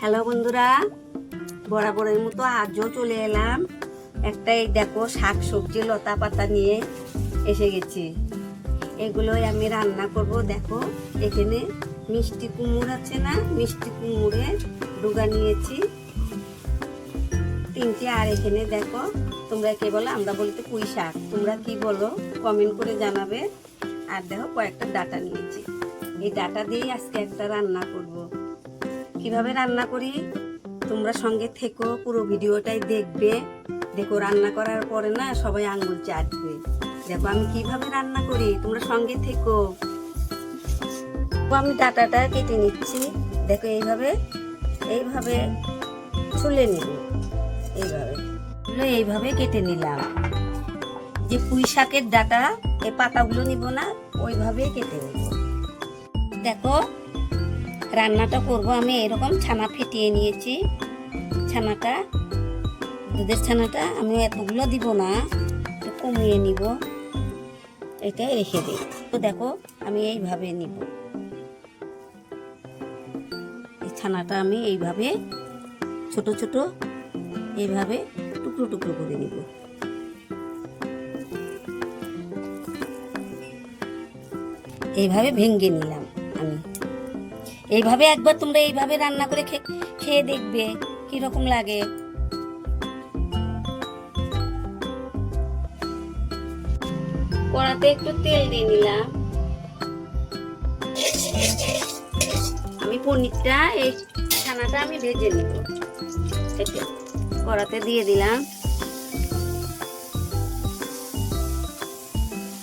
Hello বন্ধুরা, বরাবরের মতো আজও চলে এলাম। একটা এই দেখো শাক সবজি লতা পাতা নিয়ে এসে গেছি। এগুলোই আমি রান্না করব, দেখো। এখানে মিষ্টি কুমড় আছে না? মিষ্টি কুমড়ের ডুগা নিয়েছি। তিনটে, আর এখানে দেখো, তোমরা কে বলো? আমরা বলি তো পুঁই শাক। তোমরা কি বলো? কমেন্ট করে জানাবে। আর দেখো, কয়েকটা ডাটা নিয়েছি। এই ডাটা দিয়েই আজকে একটা রান্না করব। কীভাবে রান্না করি? তোমরা সঙ্গে থেকো, পুরো ভিডিওটাই দেখবে। দেখো, রান্না করার পরে না সবাই আঙ্গুল চাটবে। দেখো, আমি কীভাবে রান্না করি? তোমরা সঙ্গে থেকো। আমি ডাটাটা কেটে নিচ্ছি। দেখো, এইভাবে এইভাবে ছুলে নিব। এইভাবে। এইভাবে কেটে নিলাম। যে পুঁই শাকের ডাটা, এই পাতাগুলো নিব না, ওইভাবে কেটে নিব। দেখো রান্নাটা করব, আমি এরকম ছানা ফেটিয়ে নিয়েছি। ছানাটা, দুধের ছানাটা আমি এতগুলো দিব না কমিয়ে নিব। এটা রেখে দিই। তো দেখো, আমি এইভাবে নিব। এই ছানাটা আমি এইভাবে, ছোট ছোট এইভাবে টুকরো টুকরো করে নিব। এইভাবে ভেঙে নিলাম আমি। এইভাবে একবার তোমরা এইভাবে রান্না করে খেয়ে দেখবে কি রকম লাগে। কড়াতে একটু তেল দিয়ে নিলাম। আমি পনিরটা, এই ছানাটা আমি ভেজে নিব। কড়াতে দিয়ে দিলাম।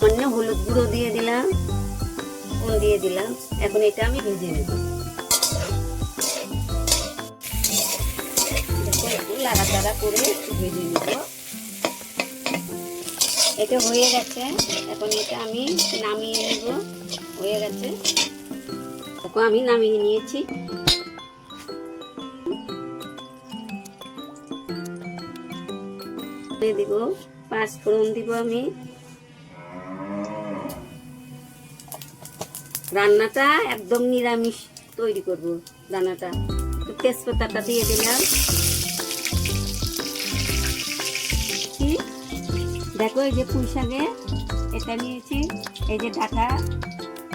অন্য হলুদ গুঁড়ো দিয়ে দিলাম, নুন দিয়ে দিলাম। এখন এটা আমি ভেজে নেব। একটু করে ভেজে নেব। এটা হয়ে গেছে। এখন এটা আমি নামিয়ে নেব। হয়ে গেছে। দেখো আমি নামিয়ে নিয়েছি। দিব, পাঁচ ফোড়ন দিব আমি। রান্নাটা একদম নিরামিষ তৈরি করব, রান্নাটা। তেজপাতাটা দিয়ে দিলাম। দেখো এই যে পুঁই শাকে এটা নিয়েছি, এই যে ডাটা,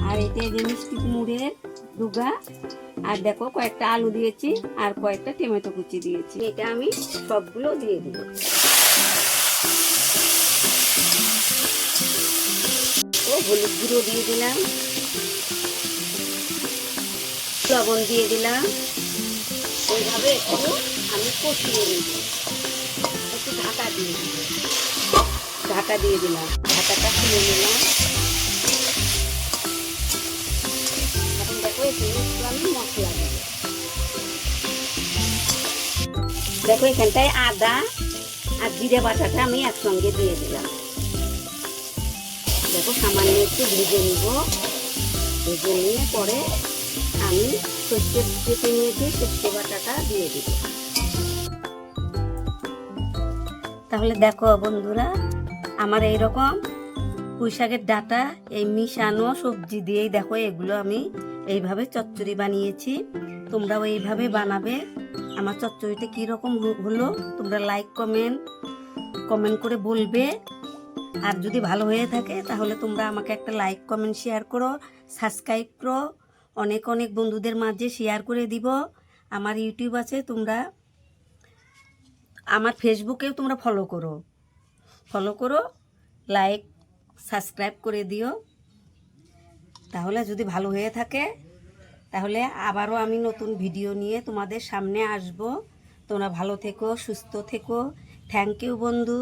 আর এটা এই যে মিষ্টি কুমড়ের ডুগা, আর দেখো কয়েকটা আলু দিয়েছি, আর কয়েকটা টমেটো কুচি দিয়েছি। এটা আমি সবগুলো দিয়ে দিব। ও হলুদ গুঁড়ো দিয়ে দিলাম। লবণ দিয়ে দিলাম। এইভাবে একটু আমি কষিয়ে নিব। একটু ঢাকা দিয়ে দিব। ঢাকা দিয়ে দিলাম। ঢাকাটা খুলে নিলাম। এখন দেখো আমি মশলা দেখো, এখানটায় আদা আর জিরে বাটাটা আমি একসঙ্গে দিয়ে দিলাম। দেখো, সামান্য একটু ভেজে নিব। ভেজে নিয়ে পরে আমি সর্ষে কেটে নিয়েছি, সর্ষে বাটাটা দিয়ে দিব। তাহলে দেখো বন্ধুরা আমার এই রকম পুঁই শাকের ডাটা, এই মিশানো সবজি দিয়েই দেখো এগুলো আমি এইভাবে চচ্চড়ি বানিয়েছি। তোমরাও এইভাবে বানাবে। আমার চচ্চড়িটা কীরকম হলো তোমরা লাইক কমেন্ট কমেন্ট করে বলবে। আর যদি ভালো হয়ে থাকে তাহলে তোমরা আমাকে একটা লাইক কমেন্ট শেয়ার করো সাবস্ক্রাইব করো। অনেক অনেক বন্ধুদের মাঝে শেয়ার করে দিব। আমার ইউটিউব আছে, তোমরা আমার ফেসবুকেও তোমরা ফলো করো। ফলো করো লাইক সাবস্ক্রাইব করে দিও। তাহলে যদি ভালো হয়ে থাকে, তাহলে আবারও আমি নতুন ভিডিও নিয়ে তোমাদের সামনে আসব। তোমরা ভালো থেকো, সুস্থ থেকো। থ্যাংক ইউ বন্ধু।